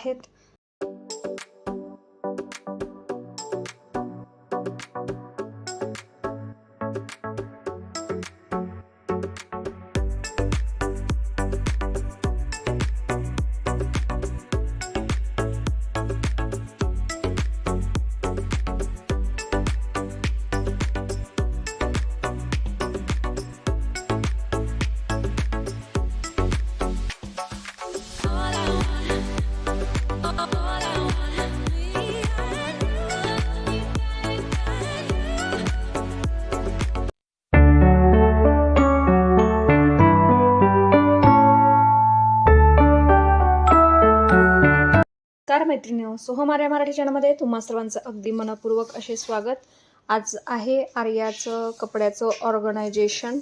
आहेत कार मैत्रिणी सोहमार्या मराठी चॅनलमध्ये तुम्हा सर्वांचं अगदी मनपूर्वक असे स्वागत. आज आहे आर्याचं कपड्याचं ऑर्गनायझेशन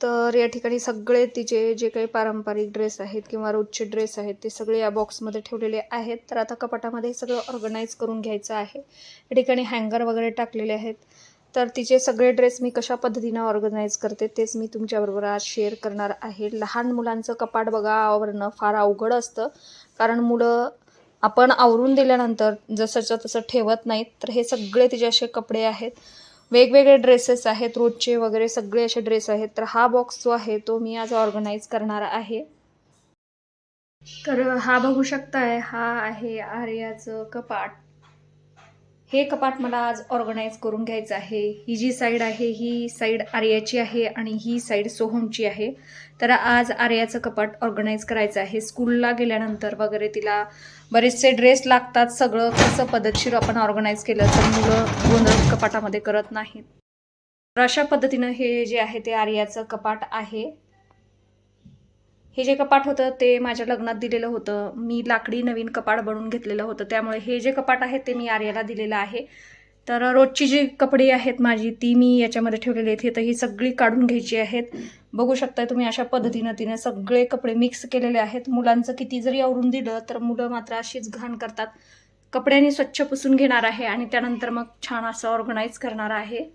तर या ठिकाणी सगळे तिचे जे काही पारंपरिक ड्रेस आहेत किंवा रोजचे ड्रेस आहेत ते सगळे या बॉक्समध्ये ठेवलेले आहेत. तर आता कपाटामध्ये सगळं ऑर्गनाईज करून घ्यायचं आहे. या ठिकाणी हँगर वगैरे टाकलेले आहेत. तर तिचे सगळे ड्रेस मी कशा पद्धतीनं ऑर्गनाईज करते तेच मी तुमच्याबरोबर आज शेअर करणार आहे. लहान मुलांचं कपाट बघा आवरणं फार अवघड असतं. कारण मुलं आपण आवरून दिल्यानंतर जसंच्या तसं ठेवत नाहीत तर हे सगळे तिचे असे कपडे आहेत. वेगवेगळे ड्रेसेस आहेत रोजचे वगैरे सगळे असे ड्रेस आहेत. तर हा बॉक्स जो आहे तो मी आज ऑर्गनाईज करणार आहे. तर हा बघू शकताय हा आहे आर्याचं कपाट. हे कपाट मला आज ऑर्गनाईज करून घ्यायचं आहे. ही जी साईड आहे ही साईड आर्याची आहे आणि ही साईड सोहमची आहे. तर आज आर्याचं कपाट ऑर्गनाईज करायचं आहे. स्कूलला गेल्यानंतर वगैरे तिला बरेचसे ड्रेस लागतात. सगळं कसं पद्धतशीर आपण ऑर्गनाईज केलं तर मुलं गोंधळ कपाटामध्ये करत नाहीत. तर अशा पद्धतीनं हे जे आहे ते आर्याचं कपाट आहे. हे जे कपाट होतं ते माझ्या लग्नात दिलेलं होतं. मी लाकडी नवीन कपाट बनवून घेतलेलं होतं. त्यामुळे हे जे कपाट आहे ते मी आर्याला दिलेलं आहे. तर रोजची जी कपडे आहेत माझी ती मी याच्यामध्ये ठेवलेली आहेत. हे तर ही सगळी काढून घ्यायची आहेत. बघू शकताय तुम्ही अशा पद्धतीनं तिने सगळे कपडे मिक्स केलेले आहेत. मुलांचं किती जरी आवरून दिलं तर मुलं मात्र अशीच घाण करतात. कपड्यांनी स्वच्छ पुसून घेणार आहे आणि त्यानंतर मग छान असं ऑर्गनाईज करणार आहे.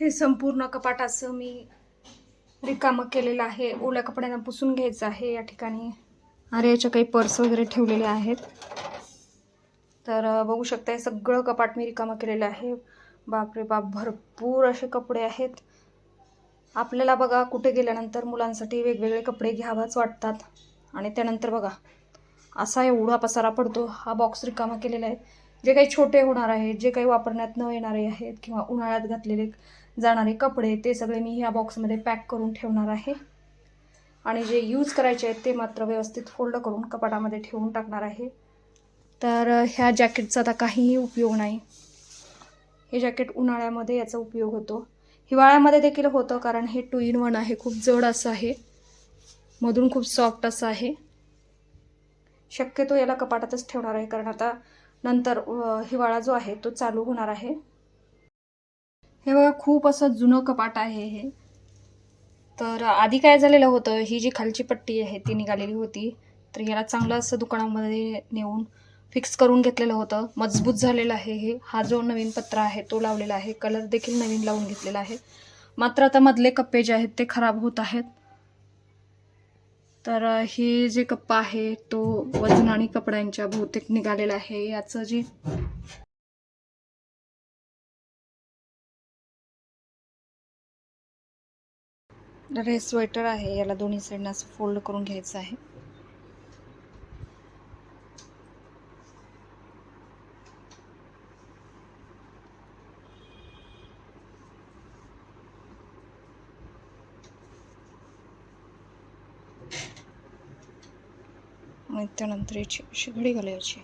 हे संपूर्ण कपाट असं मी रिकामं केलेलं आहे. ओल्या कपड्यांना पुसून घ्यायचं आहे. या ठिकाणी आर्याच्या काही पर्स वगैरे ठेवलेले आहेत. तर बघू शकता हे सगळं कपाट मी रिकामं केलेलं आहे. बापरे बाप भरपूर असे कपडे आहेत. आपल्याला बघा कुठे गेल्यानंतर मुलांसाठी वेगवेगळे कपडे घ्यावाच वाटतात. आणि त्यानंतर बघा असा एवढा पसारा पडतो हा बॉक्स रिकामा केलेला आहे. जे काही छोटे होणार आहेत जे काही वापरण्यात न येणारे आहेत किंवा उन्हाळ्यात घातलेले जाणारे कपडे ते सगळे मी ह्या बॉक्समध्ये पॅक करून ठेवणार आहे. आणि जे यूज करायचे आहेत ते मात्र व्यवस्थित फोल्ड करून कपाटामध्ये ठेवून टाकणार आहे. तर ह्या जॅकेटचा आता काहीही उपयोग नाही. हे जॅकेट उन्हाळ्यामध्ये याचा उपयोग होतो. हिवाळ्यामध्ये देखील होतं कारण हे टू इन वन आहे. खूप जड असं आहे. मधून खूप सॉफ्ट असं आहे. शक्यतो याला कपाटातच ठेवणार आहे कारण आता नंतर हिवाळा जो आहे तो चालू होणार आहे. हे बघा खूप असं जुनं कपाट आहे हे. तर आधी काय झालेलं होतं ही जी खालची पट्टी आहे ती निघालेली होती. तर याला चांगलं असं दुकानामध्ये नेऊन फिक्स करून घेतलेलं होतं. मजबूत झालेलं आहे हे. हा जो नवीन पत्रा आहे तो लावलेला आहे. कलर देखील नवीन लावून घेतलेला आहे. मात्र आता मधले कप्पे जे आहेत ते खराब होत आहेत. तर हे जे कप्पा आहे तो वजन आणि कपड्यांच्या बहुतेक निघालेला आहे. याचं जे तर हे स्वेटर आहे याला दोन्ही साईडनं असं फोल्ड करून घ्यायचं आहे. आणि त्यानंतर याची अशी घडी घालायची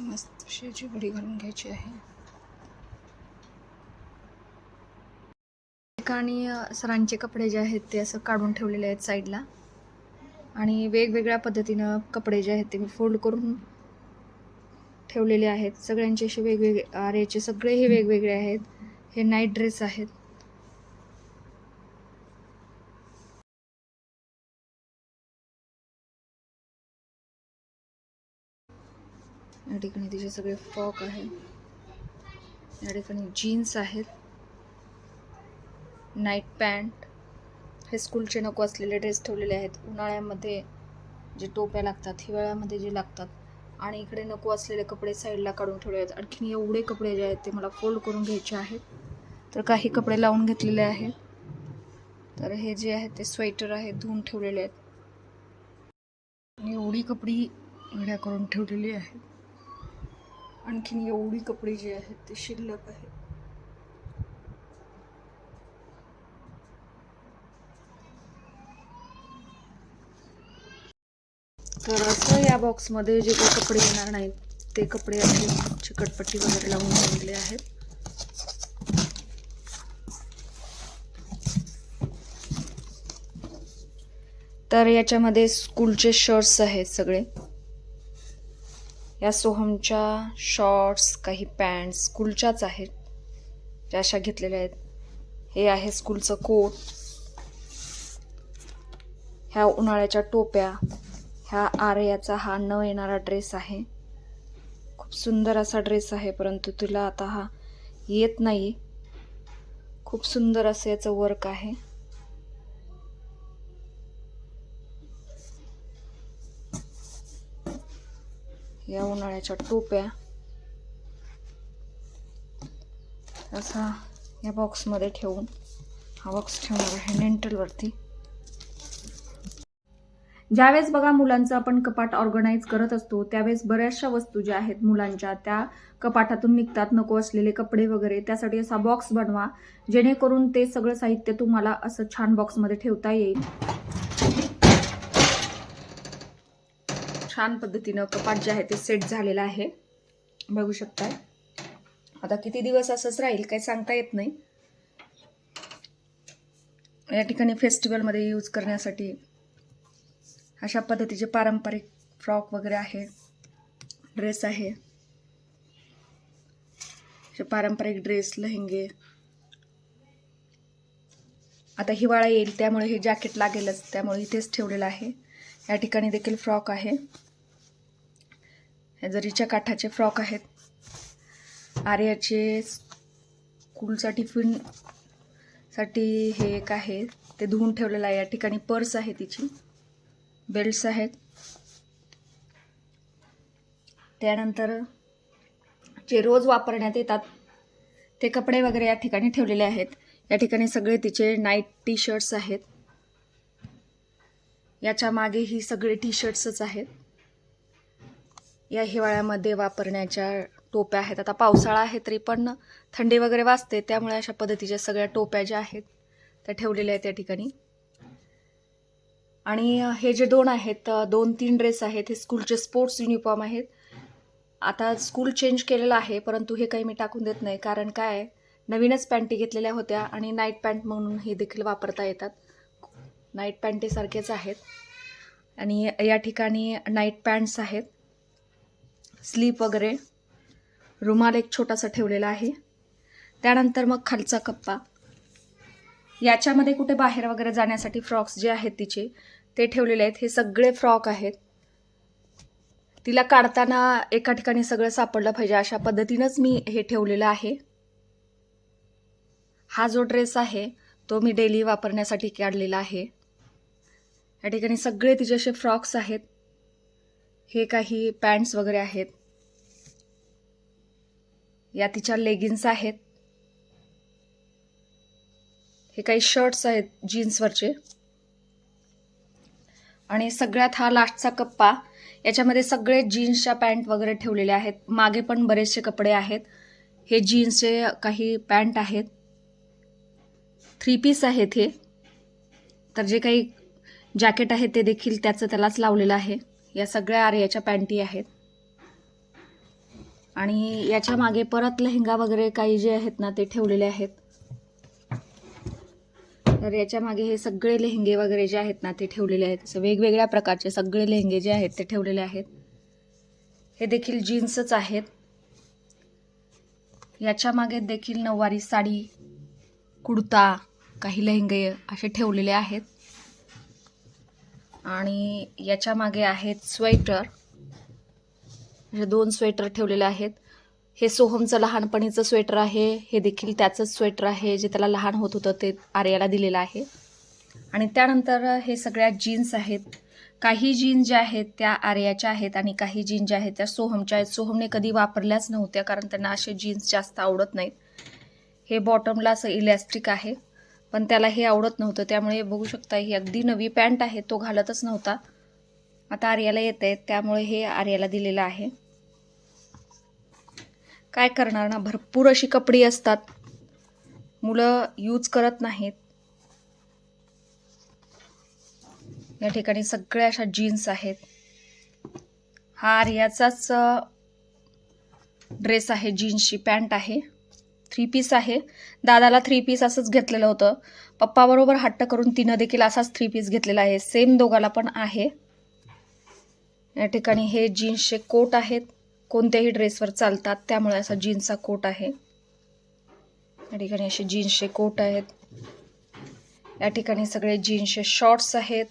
मस्त अशी याची घालून घ्यायची आहे. ठिकाणी सरांचे कपडे जे आहेत ते असं काढून ठेवलेले आहेत साईडला. आणि वेगवेगळ्या पद्धतीनं कपडे जे आहेत ते मी फोल्ड करून ठेवलेले आहेत. सगळ्यांचे असे वेगवेगळे आरेचे सगळे हे वेगवेगळे आहेत. हे नाईट ड्रेस आहेत. या ठिकाणी तिचे सगळे फ्रॉक आहेत या ठिकाणी जीन्स आहेत. Night pant. हे स्कूलचे नको असलेले ड्रेस ठेवलेले आहेत. उन्हाळ्यामध्ये जे टोप्या लागतात हिवाळ्यामध्ये जे लागतात आणि इकडे नको असलेले कपडे साईडला काढून ठेवले आहेत. आणखीन एवढे कपडे जे आहेत ते मला फोल्ड करून घ्यायचे आहेत. तर काही कपडे लावून घेतलेले आहेत तर हे जे आहेत ते स्वेटर आहेत धुवून ठेवलेले आहेत. आणि एवढी कपडी घड्या करून ठेवलेली आहेत आणखीन एवढी कपडे जी आहेत ते शिल्लक आहेत. तर असं या बॉक्समध्ये जे काही कपडे येणार नाहीत ते कपडे असे चिकटपट्टी वगैरे लावून ठेवलेले आहेत. तर याच्यामध्ये स्कूलचे शर्ट्स आहेत सगळे. या सोहमच्या शॉर्ट्स काही पॅन्ट्स स्कूलच्याच आहेत. ज्या अशा घेतलेल्या आहेत. हे आहे स्कूलचं कोट ह्या उन्हाळ्याच्या टोप्या. ह्या आर्याचा हा न येणारा ड्रेस आहे. खूप सुंदर असा ड्रेस आहे परंतु तुला आता हा येत नाही. खूप सुंदर असं याचं वर्क आहे. या उन्हाळ्याच्या टोप्या. असा या बॉक्समध्ये ठेवून हा बॉक्स ठेवणार आहे नेंटलवरती ज्यावेळेस बघा मुलांचं आपण कपाट ऑर्गनाईज करत असतो त्यावेळेस बऱ्याचशा वस्तू ज्या आहेत मुलांच्या त्या कपाटातून निघतात. नको असलेले कपडे वगैरे त्यासाठी असा बॉक्स बनवा जेणेकरून ते सगळं साहित्य तुम्हाला असं छान बॉक्समध्ये ठेवता येईल. छान पद्धतीनं कपाट जे आहे ते सेट झालेलं आहे. बघू शकताय. आता किती दिवस असंच राहील काही सांगता येत नाही. या ठिकाणी फेस्टिवलमध्ये यूज करण्यासाठी अशा पद्धतीचे पारंपरिक फ्रॉक वगैरे आहे. ड्रेस आहे. असे पारंपरिक ड्रेस लहेंगे. आता हिवाळा येईल त्यामुळे हे जॅकेट लागेलच त्यामुळे इथेच ठेवलेलं आहे. या ठिकाणी देखील फ्रॉक आहे. हे जरीच्या काठाचे फ्रॉक आहेत. आर्याचे स्कूलचा टिफिनसाठी हे एक आहे. ते धुवून ठेवलेलं आहे. या ठिकाणी पर्स आहे तिची. बेल्ट्स आहेत. त्यानंतर जे रोज वापरण्यात येतात ते कपडे वगैरे या ठिकाणी ठेवलेले आहेत. या ठिकाणी सगळे तिचे नाईट टी शर्ट्स आहेत. याच्या मागे ही सगळे टी शर्ट्सच आहेत. या हिवाळ्यामध्ये वापरण्याच्या टोप्या आहेत. आता पावसाळा आहे तरी पण थंडी वगैरे वाजते त्यामुळे अशा पद्धतीच्या सगळ्या टोप्या ज्या आहेत त्या ठेवलेल्या आहेत त्या ठिकाणी. आणि हे जे दोन आहेत दोन तीन ड्रेस आहेत हे स्कूलचे स्पोर्ट्स युनिफॉर्म आहेत. आता स्कूल चेंज केलेलं आहे परंतु हे काही मी टाकून देत नाही कारण काय आहे, नवीनच पॅन्टी घेतलेल्या होत्या आणि नाईट पॅन्ट म्हणून हे देखील वापरता येतात. नाईट पॅन्टीसारखेच आहेत. आणि या ठिकाणी नाईट पॅन्ट्स आहेत. स्लीप वगैरे. रुमाल एक छोटासा ठेवलेला आहे. त्यानंतर मग खालचा कप्पा. याच्यामध्ये कुठे बाहेर वगैरे जाण्यासाठी फ्रॉक्स जे आहेत तिचे ते ठेवलेले आहेत. हे सगळे फ्रॉक आहेत. तिला काढताना एका ठिकाणी सगळं सापडलं पाहिजे. अशा पद्धतीनंच मी हे ठेवलेलं आहे. हा जो ड्रेस आहे तो मी डेली वापरण्यासाठी काढलेला आहे. या ठिकाणी सगळे तिचे असे फ्रॉक्स आहेत. हे काही पॅन्ट्स वगैरे आहेत. या तिच्या लेगिन्स आहेत. हे काही शर्ट्स आहेत जीन्सवरचे. आणि सगळ्यात हा लास्टचा कप्पा. याच्यामध्ये सगळे जीन्सच्या पॅन्ट वगैरे ठेवलेले आहेत. मागे पण बरेचसे कपडे आहेत. हे जीन्सचे काही पॅन्ट आहेत. थ्री पीस आहेत हे. तर जे काही जॅकेट आहे ते देखील त्याचं त्यालाच लावलेलं आहे. या सगळ्या आर्याच्या पॅन्टी आहेत. आणि याच्या मागे परत लेहंगा वगैरे काही जे आहेत ना ते ठेवलेले आहेत. तर याच्या मागे हे सगळे लेहंगे वगैरे जे आहेत ना ते ठेवलेले आहेत. असं वेगवेगळ्या प्रकारचे सगळे लेहंगे जे आहेत ते ठेवलेले आहेत. हे देखील जीन्सच आहेत. याच्या मागे देखील नऊवारी साडी कुडता काही लेहंगे असे ठेवलेले आहेत. आणि याच्या मागे आहेत स्वेटर. हे दोन स्वेटर ठेवलेले आहेत. हे सोहमचं लहानपणीचं स्वेटर आहे. हे देखील त्याचंच स्वेटर आहे जे त्याला लहान होत होतं ते आर्याला दिलेलं आहे. आणि त्यानंतर हे सगळ्या जीन्स आहेत. काही जीन्स ज्या आहेत त्या आर्याच्या आहेत आणि काही जीन्स ज्या आहेत त्या सोहमच्या आहेत. सोहमने कधी वापरल्याच नव्हत्या कारण त्यांना असे जीन्स जास्त आवडत नाहीत. हे बॉटमला असं इलॅस्टिक आहे. पण त्याला हे आवडत नव्हतं. त्यामुळे बघू शकता ही अगदी नवी पॅन्ट आहे तो घालतच नव्हता. आता आर्याला येत आहे त्यामुळे हे आर्याला दिलेलं आहे. काय करणार ना भरपूर अशी कपडी असतात. मुलं यूज करत नाहीत. या ठिकाणी सगळ्या अशा जीन्स आहेत. हा आर्याचाच ड्रेस आहे जीन्सची पॅन्ट आहे. थ्री पीस आहे. दादाला थ्री पीस असंच घेतलेलं होतं. पप्पाबरोबर हट्ट करून तिनं देखील असाच थ्री पीस घेतलेला आहे. सेम दोघाला पण आहे. या ठिकाणी हे जीन्सचे कोट आहेत. कोणत्याही ड्रेसवर चालतात. त्यामुळे असा जीन्सचा कोट आहे. या ठिकाणी असे जीन्सचे कोट आहेत. या ठिकाणी सगळे जीन्सचे शॉर्ट्स आहेत.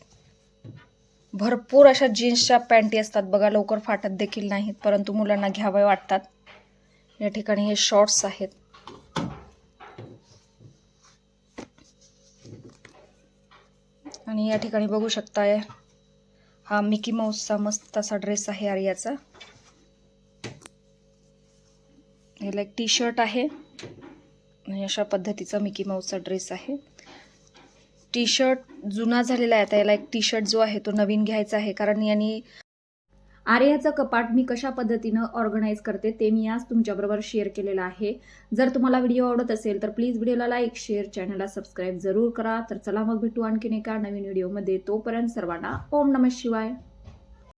भरपूर अशा जीन्सच्या पॅन्टी असतात. बघा लवकर फाटत देखील नाहीत परंतु मुलांना घ्यावे वाटतात. या ठिकाणी हे शॉर्ट्स आहेत. आणि या ठिकाणी बघू शकताय हा मिकी माऊसचा मस्त असा ड्रेस आहे आर्याचा. ह्याला एक टी शर्ट आहे. आणि अशा पद्धतीचा मिकी माऊसचा ड्रेस आहे. टी शर्ट जुना झालेला आहे आता याला एक टी शर्ट जो आहे तो नवीन घ्यायचा आहे कारण यांनी आर्याचं कपाट मी कशा पद्धतीनं ऑर्गनाईज करते ते मी आज तुमच्याबरोबर शेअर केलेलं आहे. जर तुम्हाला व्हिडिओ आवडत असेल तर प्लीज व्हिडिओला लाईक शेअर चॅनलला सबस्क्राईब जरूर करा. तर चला मग भेटू आणखीन एका नवीन व्हिडिओमध्ये तोपर्यंत सर्वांना ओम नमः शिवाय.